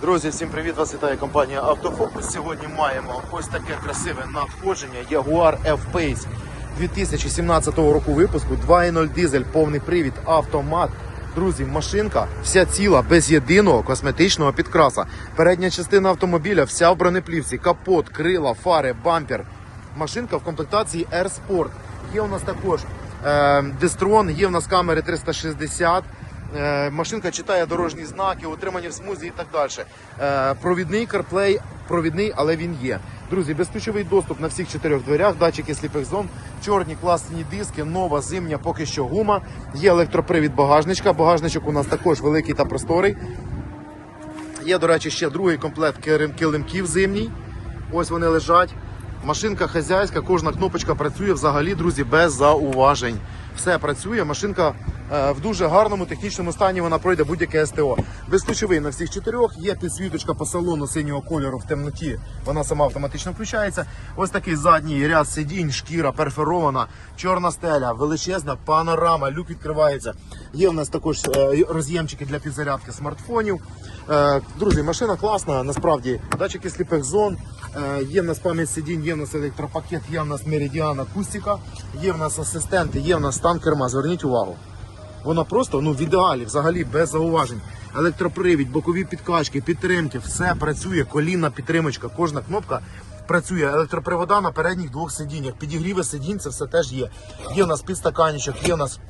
Друзі, всім привіт! Вас вітає компанія Автофокус. Сьогодні маємо ось таке красиве надходження Jaguar F-Pace 2017 року випуску. 2.0 дизель, повний привід, автомат. Друзі, машинка вся ціла, без єдиного косметичного підкраса. Передня частина автомобіля вся в бронеплівці, капот, крила, фари, бампер. Машинка в комплектації Air Sport. Є у нас також е, Дестрон, є у нас камери 360. Е, Машинка читає дорожні знаки, утримання в смузі і так далі. Е, Провідний CarPlay, провідний, але він є. Друзі, безключовий доступ на всіх чотирьох дверях, датчики сліпих зон, чорні класні диски, нова зимня, поки що гума. Є електропривід багажничка. Багажничок у нас також великий та просторий. Є, до речі, ще другий комплект килимків зимній. Ось вони лежать. Машинка хазяйська, кожна кнопочка працює взагалі, друзі, без зауважень. Все працює. Машинка е, в дуже гарному технічному стані. Вона пройде будь-яке СТО. Безключовий на всіх чотирьох. Є підсвіточка по салону синього кольору в темноті. Вона сама автоматично включається. Ось такий задній ряд сидінь, шкіра перфорована, чорна стеля, величезна панорама, люк відкривається. Є в нас також е, роз'ємчики для підзарядки смартфонів. Е, Друзі, машина класна, насправді датчики сліпих зон. Е, Є в нас пам'ять сидінь, є в нас електропакет, є в нас меридіан акустика, є в нас асистенти, є в нас стан керма. Зверніть увагу. Вона просто ну в ідеалі, взагалі без зауважень. Електропривід, бокові підкачки, підтримки, все працює, колінна підтримочка, кожна кнопка працює. Електропривода на передніх двох сидіннях, підігріви сидінь, це все теж є. Є в нас підстаканничок, є в нас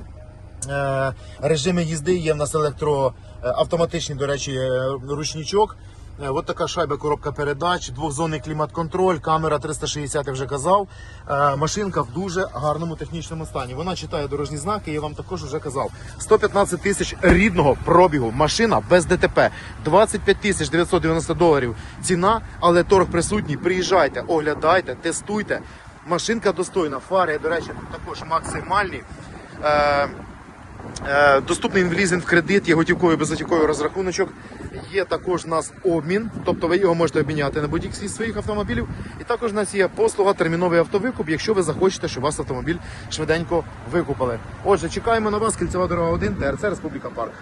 е, режими їзди, є в нас електро е, до речі, е, ручничок. Е, От така шайба, коробка передач, двохзонний клімат-контроль, камера 360, я вже казав. Е, Машинка в дуже гарному технічному стані. Вона читає дорожні знаки, я вам також вже казав. 115 тисяч рідного пробігу. Машина без ДТП. 25 тисяч 990 доларів ціна, але торг присутній. Приїжджайте, оглядайте, тестуйте. Машинка достойна. Фари, до речі, також максимальні. Е, Доступний інвлізинг в кредит, є готівковий безготівковий розрахуночок. Є також у нас обмін, тобто ви його можете обміняти на будь-який зі своїх автомобілів. І також у нас є послуга терміновий автовикуп, якщо ви захочете, щоб вас автомобіль швиденько викупили. Отже, чекаємо на вас, кільцева дорога 1, ТРЦ Республіка Парк.